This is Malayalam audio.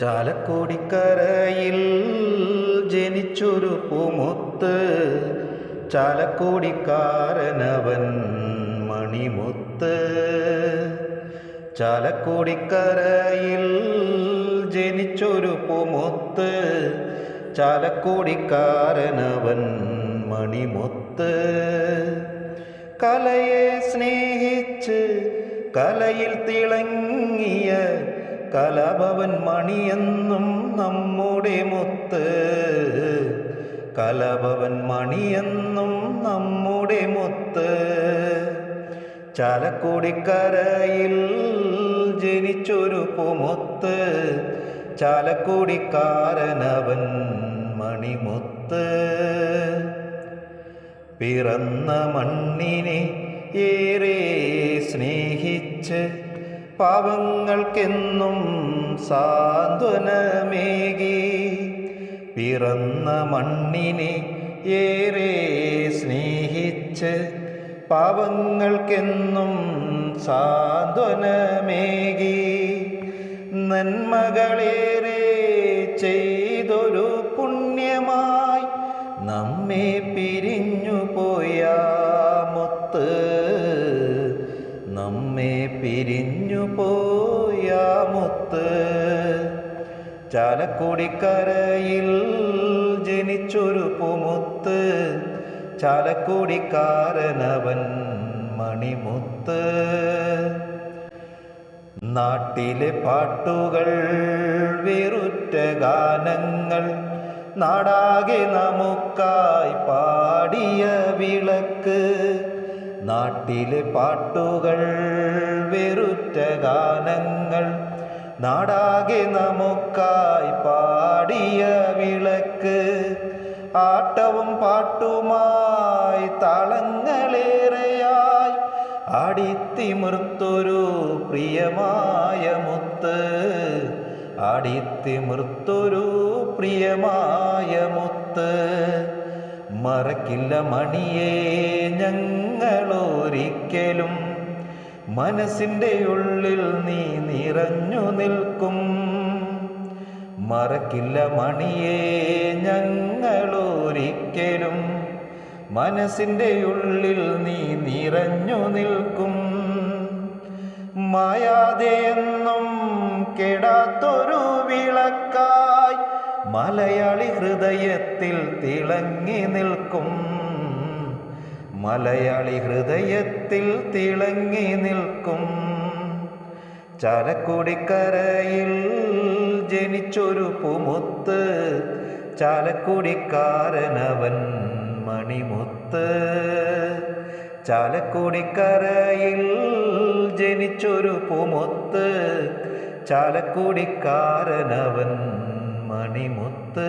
ചാലക്കുടിക്കരയിൽ ജനിച്ചൊരു പൂമുത്ത് ചാലക്കുടിക്കാരനവൻ മണിമുത്ത്. ചാലക്കുടിക്കരയിൽ ജനിച്ചൊരു പൂമുത്ത് ചാലക്കുടിക്കാരനവൻ മണിമുത്ത്. കലയെ സ്നേഹിച്ച് കലയിൽ തിളങ്ങിയ കലഭവൻ മണിയെന്നും നമ്മുടെ മുത്ത്. കലഭവൻ മണിയെന്നും നമ്മുടെ മുത്ത്. ചാലക്കുടിക്കരയിൽ ജനിച്ചൊരു പുമുത്ത് ചാലക്കുടിക്കാരനവൻ മണിമുത്ത്. പിറന്ന മണ്ണിനെ ഏറെ സ്നേഹിച്ച് പാവങ്ങൾക്കെന്നും സാന്ത്വനമേകി. പിറന്ന മണ്ണിനെ ഏറെ സ്നേഹിച്ച് പാവങ്ങൾക്കെന്നും സാന്ത്വനമേകി. നന്മകളേറെ ചെയ്തൊരു പുണ്യമായി നമ്മെ പിരിഞ്ഞു മുത്ത്. ചാലക്കുടിക്കരയിൽ ജനിച്ചൊരു പുമുത്ത്. ചാലക്കുടിക്കാരനവൻ മണിമുത്ത്. നാട്ടിലെ പാട്ടുകൾ വേറുറ്റ ഗാനങ്ങൾ നാടാകെ നമുക്കായി പാടിയ വിളക്ക്. നാട്ടിലെ പാട്ടുകൾ വെറുറ്റ ഗാനങ്ങൾ നാടാകെ നമുക്കായി പാടിയ വിളക്ക് ആട്ടവും പാട്ടുമായി താളങ്ങളേറെയായി ആടിത്തിമിർത്തൊരു പ്രിയമായ മുത്ത് ആടിത്തിമിർത്തൊരു പ്രിയമായ മുത്ത്. മറക്കില്ല മണിയെ ഞങ്ങളൊരിക്കലും. മനസ്സിന്റെ ഉള്ളിൽ നീ നിറഞ്ഞു നിൽക്കും. മറക്കില്ല മണിയെ ഞങ്ങളൊരിക്കലും. മനസ്സിന്റെ ഉള്ളിൽ നീ നിറഞ്ഞു നിൽക്കും. മായാതെയെന്നും എന്നും മലയാളി ഹൃദയത്തിൽ തിളങ്ങി നിൽക്കും. മലയാളി ഹൃദയത്തിൽ തിളങ്ങി നിൽക്കും. ചാലക്കുടിക്കരയിൽ ജനിച്ചൊരു പുമുത്ത്. ചാലക്കുടിക്കാരനവൻ മണിമുത്ത്. ചാലക്കുടിക്കരയിൽ ജനിച്ചൊരു പുമുത്ത്. ചാലക്കുടിക്കാരനവൻ മണിമുത്ത്